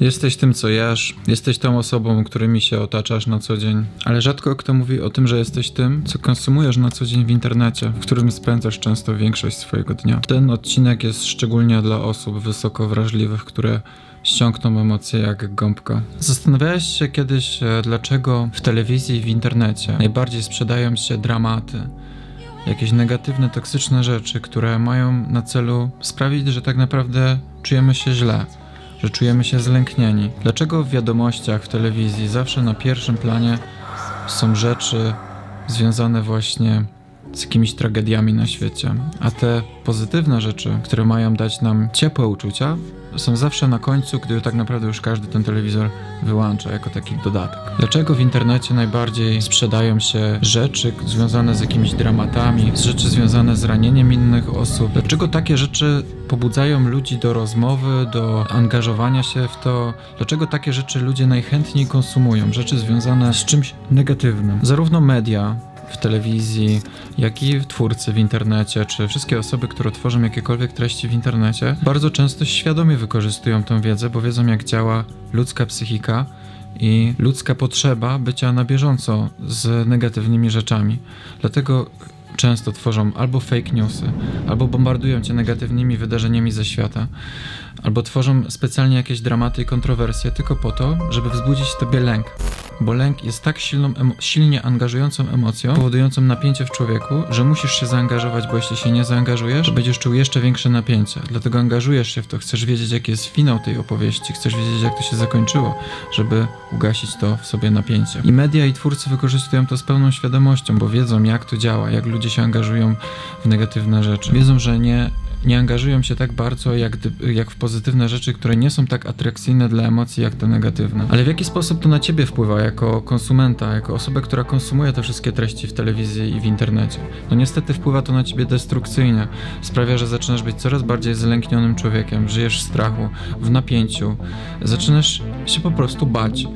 Jesteś tym, co jesz, jesteś tą osobą, którymi się otaczasz na co dzień, ale rzadko kto mówi o tym, że jesteś tym, co konsumujesz na co dzień w internecie, w którym spędzasz często większość swojego dnia. Ten odcinek jest szczególnie dla osób wysoko wrażliwych, które ściągną emocje jak gąbka. Zastanawiałeś się kiedyś, e, dlaczego w telewizji i w internecie najbardziej sprzedają się dramaty, jakieś negatywne, toksyczne rzeczy, które mają na celu sprawić, że tak naprawdę czujemy się źle, że czujemy się zlęknieni. Dlaczego w wiadomościach, w telewizji zawsze na pierwszym planie są rzeczy związane właśnie z jakimiś tragediami na świecie, a te pozytywne rzeczy, które mają dać nam ciepłe uczucia, są zawsze na końcu, gdy tak naprawdę już każdy ten telewizor wyłącza jako taki dodatek. Dlaczego w internecie najbardziej sprzedają się rzeczy związane z jakimiś dramatami, rzeczy związane z ranieniem innych osób? Dlaczego takie rzeczy pobudzają ludzi do rozmowy, do angażowania się w to? Dlaczego takie rzeczy ludzie najchętniej konsumują? Rzeczy związane z czymś negatywnym. Zarówno media, w telewizji, jak i twórcy w internecie, czy wszystkie osoby, które tworzą jakiekolwiek treści w internecie, bardzo często świadomie wykorzystują tę wiedzę, bo wiedzą, jak działa ludzka psychika i ludzka potrzeba bycia na bieżąco z negatywnymi rzeczami. Dlatego często tworzą albo fake newsy, albo bombardują cię negatywnymi wydarzeniami ze świata, albo tworzą specjalnie jakieś dramaty i kontrowersje tylko po to, żeby wzbudzić w tobie lęk. Bo lęk jest tak silną, silnie angażującą emocją, powodującą napięcie w człowieku, że musisz się zaangażować, bo jeśli się nie zaangażujesz, będziesz czuł jeszcze większe napięcie. Dlatego angażujesz się w to, chcesz wiedzieć, jaki jest finał tej opowieści, chcesz wiedzieć, jak to się zakończyło, żeby ugasić to w sobie napięcie. I media i twórcy wykorzystują to z pełną świadomością, bo wiedzą, jak to działa, jak ludzie się angażują w negatywne rzeczy. Wiedzą, że nie nie angażują się tak bardzo jak, jak w pozytywne rzeczy, które nie są tak atrakcyjne dla emocji jak te negatywne. Ale w jaki sposób to na ciebie wpływa jako konsumenta, jako osobę, która konsumuje te wszystkie treści w telewizji i w internecie? No niestety wpływa to na ciebie destrukcyjnie. Sprawia, że zaczynasz być coraz bardziej zlęknionym człowiekiem, żyjesz w strachu, w napięciu, zaczynasz się po prostu bać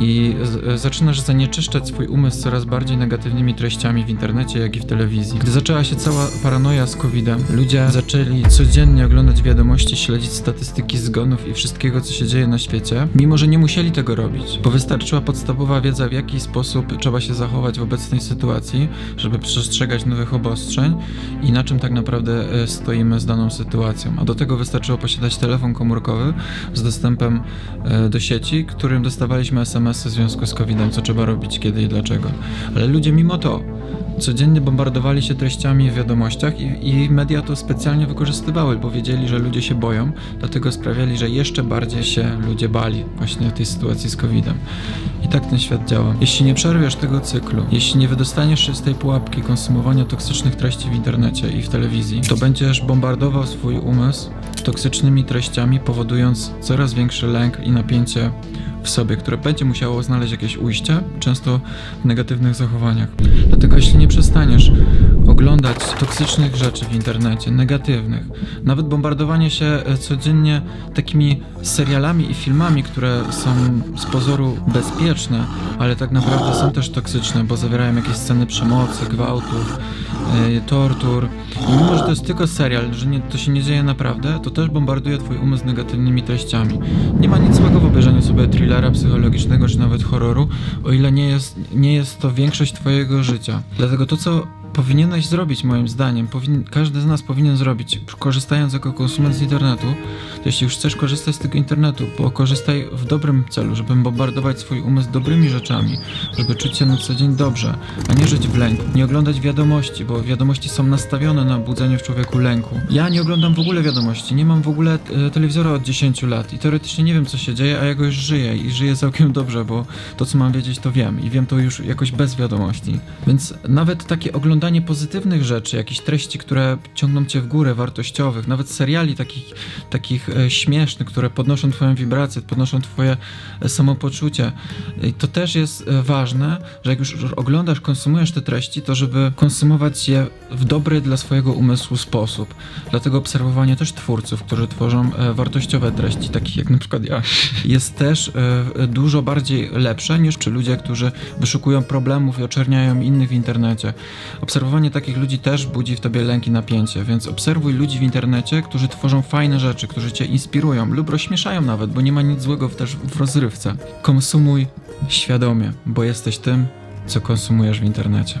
i zaczynasz zanieczyszczać swój umysł coraz bardziej negatywnymi treściami w internecie, jak i w telewizji. Gdy zaczęła się cała paranoja z COVID-em, ludzie zaczęli codziennie oglądać wiadomości, śledzić statystyki zgonów i wszystkiego, co się dzieje na świecie, mimo że nie musieli tego robić, bo wystarczyła podstawowa wiedza, w jaki sposób trzeba się zachować w obecnej sytuacji, żeby przestrzegać nowych obostrzeń i na czym tak naprawdę e, stoimy z daną sytuacją. A do tego wystarczyło posiadać telefon komórkowy z dostępem e, do sieci, którym dostawaliśmy SMS-y w związku z COVID-em, co trzeba robić, kiedy i dlaczego. Ale ludzie mimo to codziennie bombardowali się treściami w wiadomościach i, i media to specjalnie wykorzystywały, bo wiedzieli, że ludzie się boją, dlatego sprawiali, że jeszcze bardziej się ludzie bali właśnie tej sytuacji z COVID-em. I tak ten świat działa. Jeśli nie przerwiesz tego cyklu, jeśli nie wydostaniesz się z tej pułapki konsumowania toksycznych treści w internecie i w telewizji, to będziesz bombardował swój umysł toksycznymi treściami, powodując coraz większy lęk i napięcie w sobie, które będzie musiało znaleźć jakieś ujście, często w negatywnych zachowaniach. Dlatego jeśli nie przestaniesz oglądać toksycznych rzeczy w internecie, negatywnych, nawet bombardowanie się e, codziennie takimi serialami i filmami, które są z pozoru bezpieczne, ale tak naprawdę są też toksyczne, bo zawierają jakieś sceny przemocy, gwałtów, e, tortur. I mimo, że to jest tylko serial, że nie, to się nie dzieje naprawdę, to też bombarduje twój umysł negatywnymi treściami. Nie ma nic złego w obejrzeniu sobie thrillera psychologicznego czy nawet horroru, o ile nie jest, nie jest to większość twojego życia. Dlatego to, co powinieneś zrobić moim zdaniem, powin, każdy z nas powinien zrobić, korzystając jako konsument z internetu, jeśli już chcesz korzystać z tego internetu, bo korzystaj w dobrym celu, żeby bombardować swój umysł dobrymi rzeczami, żeby czuć się na co dzień dobrze, a nie żyć w lęku. Nie oglądać wiadomości, bo wiadomości są nastawione na budzenie w człowieku lęku. Ja nie oglądam w ogóle wiadomości, nie mam w ogóle e, telewizora od 10 lat i teoretycznie nie wiem co się dzieje, a ja go już żyję i żyję całkiem dobrze, bo to co mam wiedzieć to wiem i wiem to już jakoś bez wiadomości. Więc nawet takie oglądanie pozytywnych rzeczy, jakichś treści, które ciągną cię w górę, wartościowych, nawet seriali takich, takich e, śmiesznych, które podnoszą twoją wibrację, podnoszą twoje e, samopoczucie. I to też jest e, ważne, że jak już oglądasz, konsumujesz te treści, to żeby konsumować je w dobry dla swojego umysłu sposób. Dlatego obserwowanie też twórców, którzy tworzą e, wartościowe treści, takich jak na przykład ja, jest też e, dużo bardziej lepsze niż czy ludzie, którzy wyszukują problemów i oczerniają innych w internecie. Obserwowanie takich ludzi też budzi w tobie lęk i napięcie, więc obserwuj ludzi w internecie, którzy tworzą fajne rzeczy, którzy cię inspirują lub rozśmieszają nawet, bo nie ma nic złego też w rozrywce. Konsumuj świadomie, bo jesteś tym, co konsumujesz w internecie.